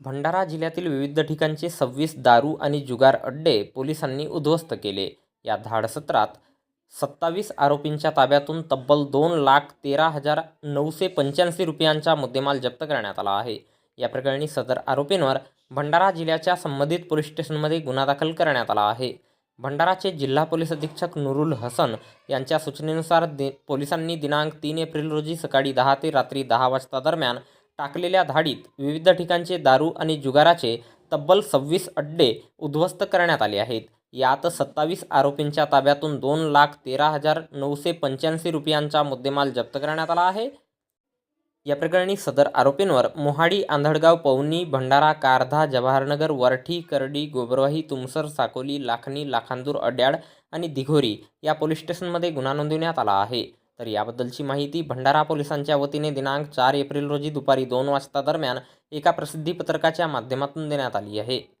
भंडारा जिल्ह्यातील विविध ठिकाणचे सव्वीस दारू आणि जुगार अड्डे पोलिसांनी उद्ध्वस्त केले. या धाडसत्रात सत्तावीस आरोपींच्या ताब्यातून तब्बल दोन लाख तेरा हजार नऊशे पंच्याऐंशी रुपयांचा मुद्देमाल जप्त करण्यात आला आहे. या प्रकरणी सदर आरोपींवर भंडारा जिल्ह्याच्या संबंधित पोलीस स्टेशनमध्ये गुन्हा दाखल करण्यात आला आहे. भंडाराचे जिल्हा पोलीस अधीक्षक नुरुल हसन यांच्या सूचनेनुसार दि पोलिसांनी दिनांक तीन एप्रिल रोजी सकाळी दहा ते रात्री दहा वाजता दरम्यान टाकलेल्या धाडीत विविध ठिकाणचे दारू आणि जुगाराचे तब्बल सव्वीस अड्डे उद्ध्वस्त करण्यात आले आहेत. यात सत्तावीस आरोपींच्या ताब्यातून दोन लाख तेरा हजार नऊशे पंच्याऐंशी रुपयांचा मुद्देमाल जप्त करण्यात आला आहे. या प्रकरणी सदर आरोपींवर मोहाडी आंधळगाव पवनी भंडारा कारधा जवाहरनगर वरठी करडी गोबरवाही तुमसर साकोली लाखनी लाखांदूर अड्याळ आणि दिघोरी या पोलीस स्टेशनमध्ये गुन्हा नोंदवण्यात आला आहे. तर याबद्दलची माहिती भंडारा पोलिसांच्या वतीने दिनांक चार एप्रिल रोजी दुपारी दोन वाजता दरम्यान एका प्रसिद्धीपत्रकाच्या माध्यमातून देण्यात आली आहे.